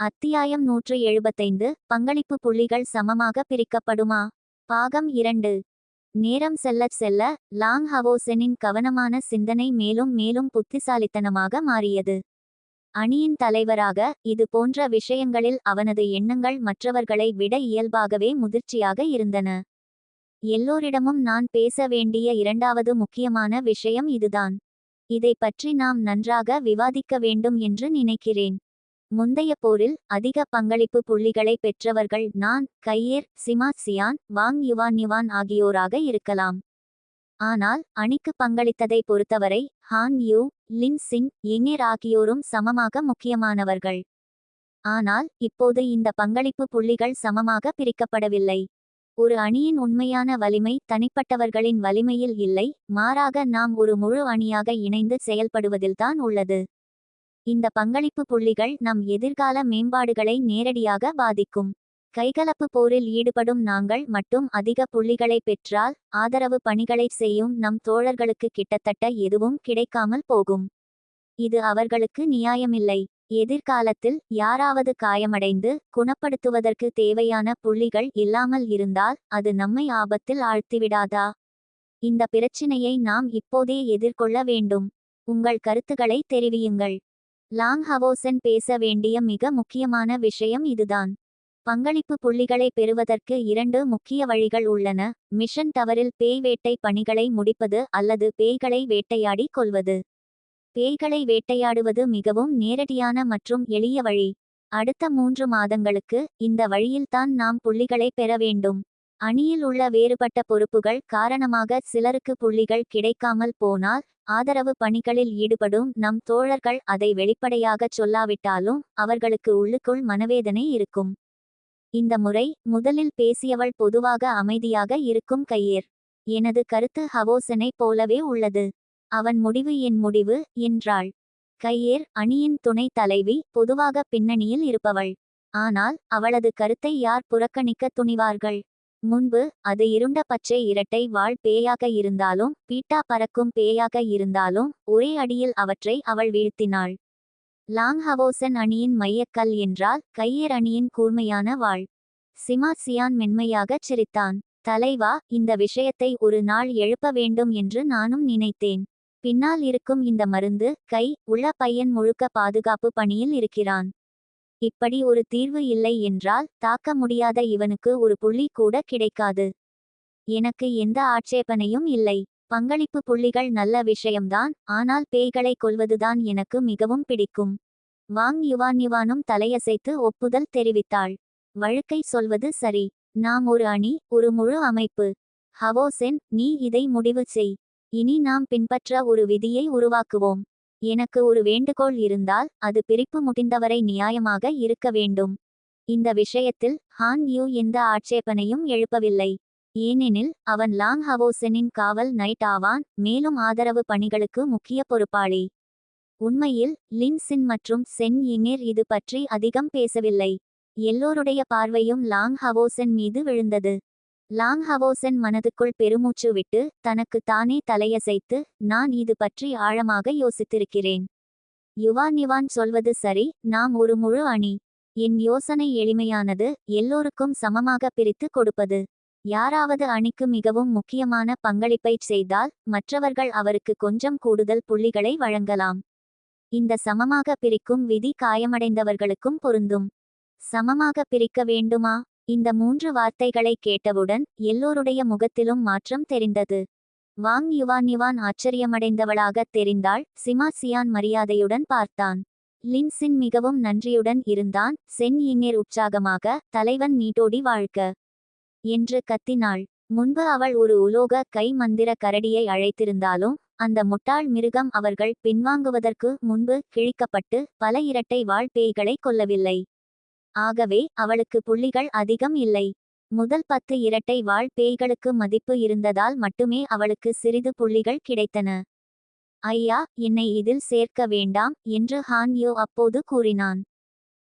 அத்தியாயம் நூற்று எழுபத்தைந்து பங்களிப்பு புள்ளிகள் சமமாக பிரிக்கப்படுமா? பாகம் இரண்டு. நேரம் செல்லச் செல்ல லாங் ஹவோசெனின் கவனமான சிந்தனை மேலும் மேலும் புத்திசாலித்தனமாக மாறியது. அணியின் தலைவராக இது போன்ற விஷயங்களில் அவனது எண்ணங்கள் மற்றவர்களை விட இயல்பாகவே முதிர்ச்சியாக இருந்தன. எல்லோரிடமும் நான் பேச வேண்டிய இரண்டாவது முக்கியமான விஷயம் இதுதான். இதை பற்றி நாம் நன்றாக விவாதிக்க வேண்டும் என்று நினைக்கிறேன். முந்தைய போரில் அதிக பங்களிப்பு புள்ளிகளை பெற்றவர்கள் நான் கையேர் Sima Xian Wang Yuan Yuan ஆகியோராக இருக்கலாம். ஆனால் அணிக்கு பங்களித்ததை பொறுத்தவரை ஹான் யூ லின் சிங் எங்கேர் ஆகியோரும் சமமாக முக்கியமானவர்கள். ஆனால் இப்போது இந்த பங்களிப்பு புள்ளிகள் சமமாக பிரிக்கப்படவில்லை. ஒரு அணியின் உண்மையான வலிமை தனிப்பட்டவர்களின் வலிமையில் இல்லை மாறாக நாம் ஒரு முழு அணியாக இணைந்து செயல்படுவதில்தான் உள்ளது. இந்த பங்களிப்பு புள்ளிகள் நம் எதிர்கால மேம்பாடுகளை நேரடியாக பாதிக்கும். கைகலப்பு போரில் ஈடுபடும் நாங்கள் மட்டும் அதிக புள்ளிகளை பெற்றால் ஆதரவு பணிகளை செய்யும் நம் தோழர்களுக்கு கிட்டத்தட்ட எதுவும் கிடைக்காமல் போகும். இது அவர்களுக்கு நியாயமில்லை. எதிர்காலத்தில் யாராவது காயமடைந்து குணப்படுத்துவதற்கு தேவையான புள்ளிகள் இல்லாமல் இருந்தால் அது நம்மை ஆபத்தில் ஆழ்த்திவிடாதா? இந்த பிரச்சினையை நாம் இப்போதே எதிர்கொள்ள வேண்டும். உங்கள் கருத்துக்களை தெரிவியுங்கள். லாங் ஹவோசன் பேச வேண்டிய மிக முக்கியமான விஷயம் இதுதான். பங்களிப்பு புள்ளிகளை பெறுவதற்கு இரண்டு முக்கிய வழிகள் உள்ளன. மிஷன் தவறில் பேய் வேட்டை பணிகளை முடிப்பது அல்லது பேய்களை வேட்டையாடி கொள்வது பேய்களை வேட்டையாடுவது மிகவும் நேரடியான மற்றும் எளிய வழி. அடுத்த மூன்று மாதங்களுக்கு இந்த வழியில்தான் நாம் புள்ளிகளை பெற வேண்டும். அணியில் உள்ள வேறுபட்ட பொறுப்புகள் காரணமாக சிலருக்கு புள்ளிகள் கிடைக்காமல் போனால் ஆதரவு பணிகளில் ஈடுபடும் நம் தோழர்கள் அதை வெளிப்படையாகச் சொல்லாவிட்டாலும் அவர்களுக்கு உள்ளுக்குள் மனவேதனை இருக்கும். இந்த முறை முதலில் பேசியவள் பொதுவாக அமைதியாக இருக்கும் கையேர். எனது கருத்து ஹவோசனை போலவே உள்ளது. அவன் முடிவு என் முடிவு என்றாள். கையேர் அணியின் துணை தலைவி பொதுவாக பின்னணியில் இருப்பவள். ஆனால் அவளது கருத்தை யார் புறக்கணிக்க துணிவார்கள்? முன்பு அது இருண்ட பச்சை இரட்டை வாழ் பேயாக இருந்தாலும் பீட்டா பறக்கும் பேயாக இருந்தாலும் ஒரே அடியில் அவற்றை அவள் வீழ்த்தினாள். லாங் ஹவோசன் அணியின் மையக்கல் என்றால் கையர் அணியின் கூர்மையான வாழ் சிமா சியான் மென்மையாகச் சிரித்தான். தலைவா இந்த விஷயத்தை ஒரு நாள் எழுப்ப வேண்டும் என்று நானும் நினைத்தேன். பின்னால் இருக்கும் இந்த மருந்து கை உள்ள பையன் முழுக்க பாதுகாப்பு பணியில் இருக்கிறான். இப்படி ஒரு தீர்வு இல்லை என்றால் தாக்க முடியாத இவனுக்கு ஒரு புள்ளி கூட கிடைக்காது. எனக்கு எந்த ஆட்சேபனையும் இல்லை. பங்களிப்பு புள்ளிகள் நல்ல விஷயம்தான் ஆனால் பேய்களை கொல்வதுதான் எனக்கு மிகவும் பிடிக்கும். வாங் யுவான் யுவானும் தலையசைத்து ஒப்புதல் தெரிவித்தாள். வழுக்கை சொல்வது சரி. நாம் ஒரு அணி ஒரு முழு அமைப்பு. ஹவோசென் நீ இதை முடிவு செய். இனி நாம் பின்பற்ற ஒரு விதியை உருவாக்குவோம். எனக்கு ஒரு வேண்டுகோள் இருந்தால் அது பிரிப்பு முடிந்தவரை நியாயமாக இருக்க வேண்டும். இந்த விஷயத்தில் ஹான் யூ எந்த ஆட்சேபனையும் எழுப்பவில்லை. ஏனெனில் அவன் லாங் ஹவோசனின் காவல் நைட் ஆவான் மேலும் ஆதரவு பணிகளுக்கு முக்கிய பொறுப்பாளி. உண்மையில் லின் சின் மற்றும் சென் இனிர் இது பற்றி அதிகம் பேசவில்லை. எல்லோருடைய பார்வையும் லாங் ஹவோசன் மீது விழுந்தது. லாங் ஹவோசன் மனதுக்குள் பெருமூச்சு விட்டு தனக்கு தானே தலையசைத்து நான் இது பற்றி ஆழமாக யோசித்திருக்கிறேன். யுவான் நிவான் சொல்வது சரி நாம் ஒரு முழு அணி. என் யோசனை எளிமையானது எல்லோருக்கும் சமமாக பிரித்து கொடுப்பது. யாராவது அணிக்கு மிகவும் முக்கியமான பங்களிப்பை செய்தால் மற்றவர்கள் அவருக்கு கொஞ்சம் கூடுதல் புள்ளிகளை வழங்கலாம். இந்த சமமாக பிரிக்கும் விதி காயமடைந்தவர்களுக்கும் பொருந்தும். சமமாக பிரிக்க வேண்டுமா? இந்த மூன்று வார்த்தைகளை கேட்டவுடன் எல்லோருடைய முகத்திலும் மாற்றம் தெரிந்தது. வாங் யுவான் யுவான் ஆச்சரியமடைந்தவளாக தெரிந்தாள். சிமா சியான் மரியாதையுடன் பார்த்தான். லின்சின் மிகவும் நன்றியுடன் இருந்தான். சென் இங்கேர் உற்சாகமாக தலைவன் நீட்டோடி வாழ்க்க என்று கத்தினாள். முன்பு அவள் ஒரு உலோக கை மந்திர கரடியை அழைத்திருந்தாலும் அந்த முட்டாள் மிருகம் அவர்கள் பின்வாங்குவதற்கு முன்பு கிழிக்கப்பட்டு பல இரட்டை வாழ் பேய்களை கொல்லவில்லை. ஆகவே அவளுக்கு புள்ளிகள் அதிகம் இல்லை. முதல் பத்து இரட்டை வாழ் பேய்களுக்கு மதிப்பு இருந்ததால் மட்டுமே அவளுக்கு சிறிது புள்ளிகள் கிடைத்தன. ஐயா என்னை இதில் சேர்க்க வேண்டாம் என்று ஹான்யோ அப்போது கூறினான்.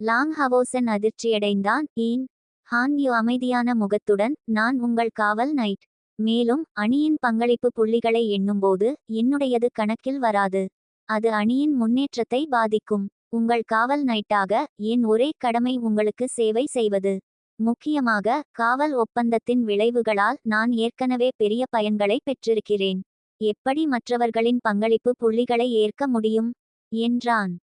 லாங் ஹவோசன் அதிர்ச்சியடைந்தான். ஏன்? ஹான்யோ அமைதியான முகத்துடன் நான் உங்கள் காவல் நைட். மேலும் அணியின் பங்களிப்பு புள்ளிகளை எண்ணும்போது என்னுடையது கணக்கில் வராது. அது அணியின் முன்னேற்றத்தை பாதிக்கும். உங்கள் காவல் நைட்டாக என் ஒரே கடமை உங்களுக்கு சேவை செய்வது? முக்கியமாக காவல் ஒப்பந்தத்தின் விளைவுகளால் நான் ஏற்கனவே பெரிய பயன்களை பெற்றிருக்கிறேன். எப்படி மற்றவர்களின் பங்களிப்பு புள்ளிகளை ஏற்க முடியும்? என்றான்.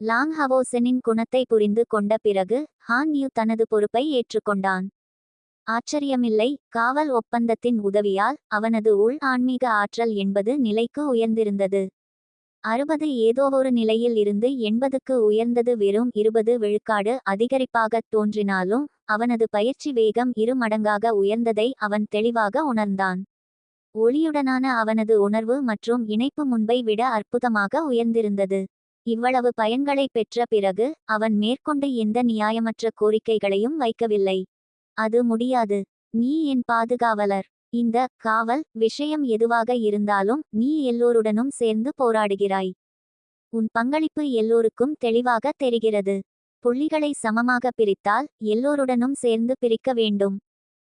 லாங் ஹவோசனின் குணத்தை புரிந்து கொண்ட பிறகு ஹான் யூ தனது பொறுப்பை ஏற்றுக்கொண்டான். ஆச்சரியமில்லை காவல் ஒப்பந்தத்தின் உதவியால் அவனது உள் ஆன்மீக ஆற்றல் என்பது நிலைக்கு உயர்ந்திருந்தது. அறுபது ஏதோ ஒரு நிலையில் இருந்து எண்பதுக்கு உயர்ந்தது வெறும் இருபது விழுக்காடு அதிகரிப்பாகத் தோன்றினாலும் அவனது பயிற்சி வேகம் இரு மடங்காக உயர்ந்ததை அவன் தெளிவாக உணர்ந்தான். ஒளியுடனான அவனது உணர்வு மற்றும் இணைப்பு முன்பை விட அற்புதமாக உயர்ந்திருந்தது. இவ்வளவு பயன்களை பெற்ற பிறகு அவன் மேற்கொண்டு எந்த நியாயமற்ற கோரிக்கைகளையும் வைக்கவில்லை. அது முடியாது. நீ என் பாதுகாவலர். இந்த காவல் விஷயம் எதுவாக இருந்தாலும் நீ எல்லோருடனும் சேர்ந்து போராடுகிறாய். உன் பங்களிப்பு எல்லோருக்கும் தெளிவாக தெரிகிறது. புள்ளிகளை சமமாக பிரித்தால் எல்லோருடனும் சேர்ந்து பிரிக்க வேண்டும்.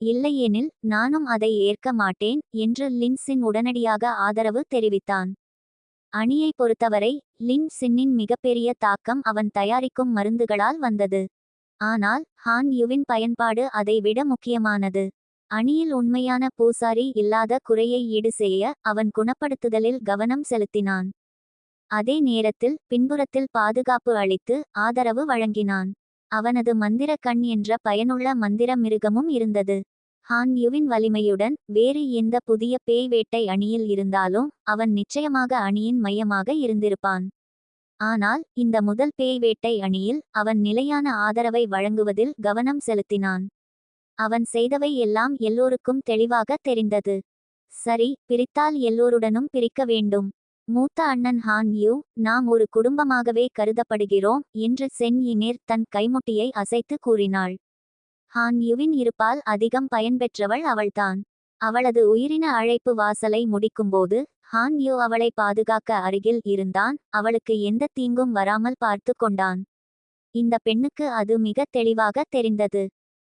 இல்லையெனில் நானும் அதை ஏற்க மாட்டேன் என்று லின்சின் உடனடியாக ஆதரவு தெரிவித்தான். அணியை பொறுத்தவரை லின் சின்னின் மிகப்பெரிய தாக்கம் அவன் தயாரிக்கும் மருந்துகளால் வந்தது. ஆனால் ஹான் யுவின் பயன்பாடு அதை விட முக்கியமானது. அணியில் உண்மையான பூசாரி இல்லாத குறையை ஈடு செய்ய அவன் குணப்படுத்துதலில் கவனம் செலுத்தினான். அதே நேரத்தில் பின்புறத்தில் பாதுகாப்பு அளித்து ஆதரவு வழங்கினான். அவனது மந்திர கண் என்ற பயனுள்ள மந்திர மிருகமும் இருந்தது. ஹான் யுவின் வலிமையுடன் வேறு எந்த புதிய பேய் வேட்டை அணியில் இருந்தாலும் அவன் நிச்சயமாக அணியின் மையமாக இருந்திருப்பான். ஆனால் இந்த முதல் பேய் வேட்டை அணியில் அவன் நிலையான ஆதரவை வழங்குவதில் கவனம் செலுத்தினான். அவன் செய்தவை எல்லாம் எல்லோருக்கும் தெளிவாக தெரிந்தது. சரி பிரித்தால் எல்லோருடனும் பிரிக்க வேண்டும். மூத்த அண்ணன் ஹான் யூ நாம் ஒரு குடும்பமாகவே கருதப்படுகிறோம் என்று சென் இனிர் தன் கைமுட்டியை அசைத்து கூறினாள். ஹான் யுவின் இருப்பால் அதிகம் பயன்பெற்றவள் அவள்தான். அவளது உயிரின அழைப்பு வாசலை முடிக்கும்போது ஹான் யூ அவளை பாதுகாக்க அருகில் இருந்தான் அவளுக்கு எந்த தீங்கும் வராமல் பார்த்து கொண்டான். இந்த பெண்ணுக்கு அது மிக தெளிவாக தெரிந்தது.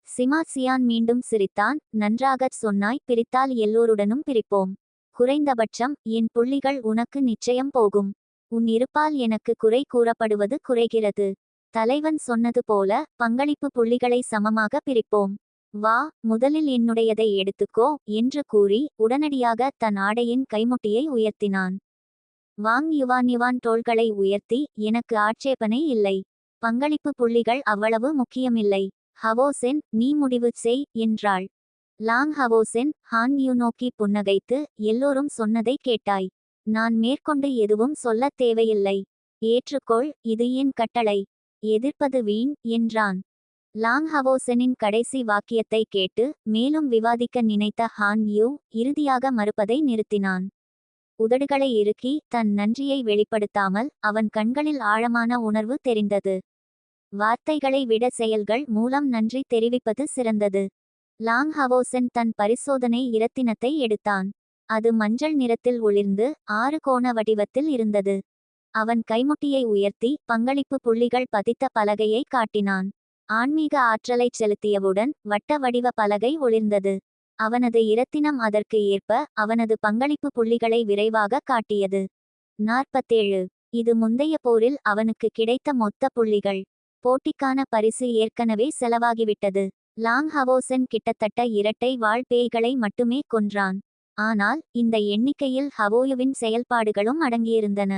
சிமா சியான் மீண்டும் சிரித்தான். நன்றாகச் சொன்னாய் பிரித்தால் எல்லோருடனும் பிரிப்போம். குறைந்தபட்சம் என் புள்ளிகள் உனக்கு நிச்சயம் போகும். உன் இருப்பால் எனக்கு குறை கூறப்படுவது குறைகிறது. தலைவன் சொன்னது போல பங்களிப்பு புள்ளிகளை சமமாக பிரிப்போம். வா முதலில் என்னுடையதை எடுத்துக்கோ என்று கூறி உடனடியாக தன் ஆடையின் கைமுட்டியை உயர்த்தினான். வாங் யுவான் யுவான் தோள்களை உயர்த்தி எனக்கு ஆட்சேபனை இல்லை. பங்களிப்பு புள்ளிகள் அவ்வளவு முக்கியமில்லை. ஹவோசென் நீ முடிவு செய் என்றாள். லாங் ஹவோசென் ஹான் யூ நோக்கி புன்னகைத்து எல்லோரும் சொன்னதை கேட்டாய். நான் மேற்கொண்டு எதுவும் சொல்லத் தேவையில்லை. ஏற்றுக்கொள் இது என் கட்டளை. எதிர்ப்பது வீண் என்றான். லாங் ஹவோசனின் கடைசி வாக்கியத்தை கேட்டு மேலும் விவாதிக்க நினைத்த ஹான் யூ இறுதியாக மறுப்பதை நிறுத்தினான். உதடுகளை இறுக்கி தன் நன்றியை வெளிப்படுத்தாமல் அவன் கண்களில் ஆழமான உணர்வு தெரிந்தது. வார்த்தைகளை விட செயல்கள் மூலம் நன்றி தெரிவிப்பது சிறந்தது. லாங் ஹவோசன் தன் பரிசோதனை இரத்தினத்தை எடுத்தான். அது மஞ்சள் நிறத்தில் ஒளிர்ந்து ஆறு கோண வடிவத்தில் இருந்தது. அவன் கைமுட்டியை உயர்த்தி பங்களிப்பு புள்ளிகள் பதித்த பலகையை காட்டினான். ஆன்மீக ஆற்றலைச் செலுத்தியவுடன் வட்ட வடிவ பலகை ஒளிர்ந்தது. அவனது இரத்தினம் அதற்கு ஏற்ப அவனது பங்களிப்பு புள்ளிகளை விரைவாக காட்டியது. நாற்பத்தேழு. இது முந்தைய போரில் அவனுக்கு கிடைத்த மொத்த புள்ளிகள். போட்டிக்கான பரிசு ஏற்கனவே செலவாகிவிட்டது. லாங் ஹவோசன் கிட்டத்தட்ட இரட்டை வாழ் பேய்களை மட்டுமே கொன்றான். ஆனால் இந்த எண்ணிக்கையில் ஹவோயுவின் செயல்பாடுகளும் அடங்கியிருந்தன.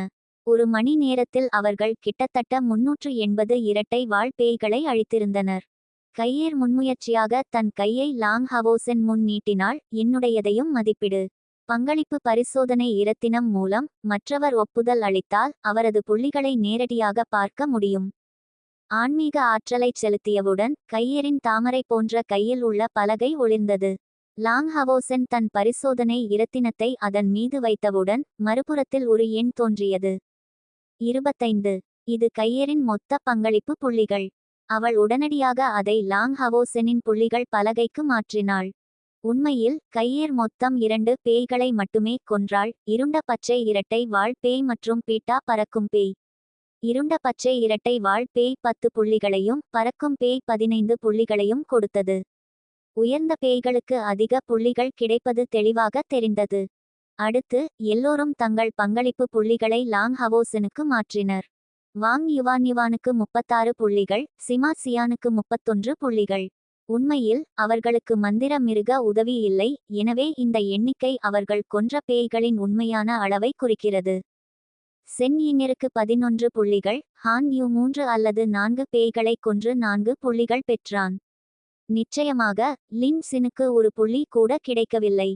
ஒரு மணி நேரத்தில் அவர்கள் கிட்டத்தட்ட முன்னூற்று எண்பது இரட்டை வாழ் பேய்களை அழித்திருந்தனர். கையேர் முன்முயற்சியாக தன் கையை லாங் ஹவோசன் முன் நீட்டினால் என்னுடையதையும் மதிப்பிடு. பங்களிப்பு பரிசோதனை இரத்தினம் மூலம் மற்றவர் ஒப்புதல் அளித்தால் அவரது புள்ளிகளை நேரடியாக பார்க்க முடியும். ஆன்மீக ஆற்றலைச் செலுத்தியவுடன் கையெறின் தாமரை போன்ற கையில் உள்ள பலகை ஒளிர்ந்தது. லாங் ஹவோசன் தன் பரிசோதனை இரத்தினத்தை அதன் மீது வைத்தவுடன் மறுபுறத்தில் ஒரு எண் தோன்றியது. இருபத்தைந்து. இது கையெறின் மொத்த பங்களிப்பு புள்ளிகள். அவள் உடனடியாக அதை லாங் ஹவோசனின் புள்ளிகள் பலகைக்கு மாற்றினாள். உண்மையில் கையேர் மொத்தம் இரண்டு பேய்களை மட்டுமே கொன்றாள். இருண்ட பச்சை இரட்டை வாழ் பேய் மற்றும் பீட்டா பறக்கும் பேய். இருண்ட பச்சை இரட்டை வாழ் பேய் பத்து புள்ளிகளையும் பறக்கும் பேய் பதினைந்து புள்ளிகளையும் கொடுத்தது. உயர்ந்த பேய்களுக்கு அதிக புள்ளிகள் கிடைப்பது தெளிவாக தெரிந்தது. அடுத்து எல்லோரும் தங்கள் பங்களிப்பு புள்ளிகளை லாங் ஹவோசனுக்கு மாற்றினர். வாங் யுவான் யுவானுக்கு முப்பத்தாறு புள்ளிகள் சிமா சியானுக்கு முப்பத்தொன்று புள்ளிகள். உண்மையில் அவர்களுக்கு மந்திர மிருக உதவி இல்லை எனவே இந்த எண்ணிக்கை அவர்கள் கொன்ற பேய்களின் உண்மையான அளவை குறிக்கிறது. சென் யிங்கிற்கு பதினொன்று புள்ளிகள் ஹான் யூ மூன்று அல்லது நான்கு பேய்களை கொன்று நான்கு புள்ளிகள் பெற்றான். நிச்சயமாக லின் சினுக்கு ஒரு புள்ளி கூட கிடைக்கவில்லை.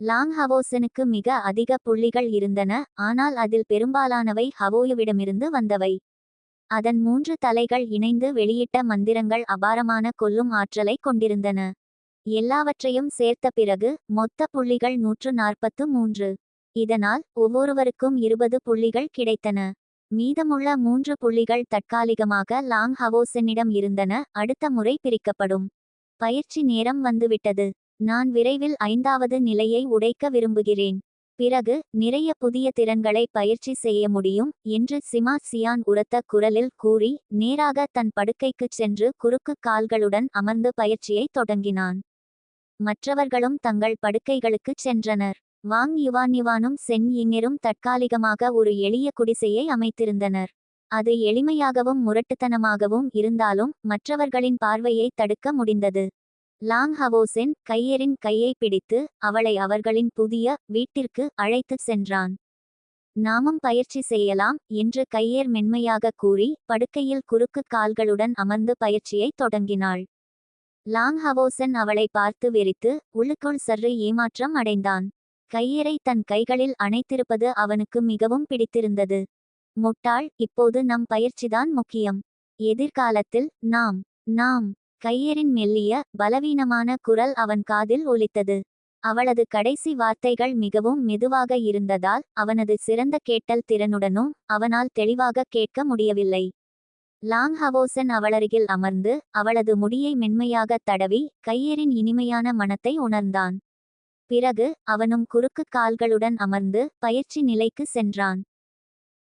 லாங் ஹவோசனுக்கு மிக அதிக புள்ளிகள் இருந்தன ஆனால் அதில் பெரும்பாலானவை ஹவோயுவிடமிருந்து வந்தவை. அதன் மூன்று தலைகள் இணைந்து வெளியிட்ட மந்திரங்கள் அபாரமான கொல்லும் ஆற்றலை கொண்டிருந்தன. எல்லாவற்றையும் சேர்த்த பிறகு மொத்த புள்ளிகள் நூற்று நாற்பத்து மூன்று. இதனால் ஒவ்வொருவருக்கும் இருபது புள்ளிகள் கிடைத்தன. மீதமுள்ள மூன்று புள்ளிகள் தற்காலிகமாக லாங் ஹவோசனிடம் இருந்தன. அடுத்த முறை பிரிக்கப்படும். பயிற்சி நேரம் வந்துவிட்டது. நான் விரைவில் ஐந்தாவது நிலையை உடைக்க விரும்புகிறேன். பிறகு நிறைய புதிய திறன்களை பயிற்சி செய்ய முடியும் என்று சிமா சியான் உரத்த குரலில் கூறி நேராக தன் படுக்கைக்குச் சென்று குறுக்கு கால்களுடன் அமர்ந்து பயிற்சியை தொடங்கினான். மற்றவர்களும் தங்கள் படுக்கைகளுக்குச் சென்றனர். வாங் யுவான் யுவானும் சென் யிங்கரும் தற்காலிகமாக ஒரு எளிய குடிசையை அமைத்திருந்தனர். அது எளிமையாகவும் முரட்டுத்தனமாகவும் இருந்தாலும் மற்றவர்களின் பார்வையை தடுக்க முடிந்தது. லாங் ஹவோசென் கையரின் கையை பிடித்து அவளை அவர்களின் புதிய வீட்டிற்கு அழைத்துச் சென்றான். நாமும் பயிற்சி செய்யலாம் என்று கையேர் மென்மையாக கூறி படுக்கையில் குறுக்கு கால்களுடன் அமர்ந்து பயிற்சியை தொடங்கினாள். லாங் ஹவோசன் அவளை பார்த்து வெறித்து உள்ளுக்குள் சற்று ஏமாற்றம் அடைந்தான். கையரை தன் கைகளில் அணைத்திருப்பது அவனுக்கு மிகவும் பிடித்திருந்தது. முட்டாள் இப்போது நம் பயிற்சிதான் முக்கியம். எதிர்காலத்தில் நாம் நாம் கையரின் மெல்லிய பலவீனமான குரல் அவன் காதில் ஒலித்தது. அவளது கடைசி வார்த்தைகள் மிகவும் மெதுவாக இருந்ததால் அவனது சிறந்த கேட்டல் திறனுடனும் அவனால் தெளிவாக கேட்க முடியவில்லை. லாங் ஹவோசன் அவளருகில் அமர்ந்து அவளது முடியை மென்மையாக தடவி கையரின் இனிமையான மனத்தை உணர்ந்தான். பிறகு அவனும் குறுக்கு கால்களுடன் அமர்ந்து பயிற்சி நிலைக்கு சென்றான்.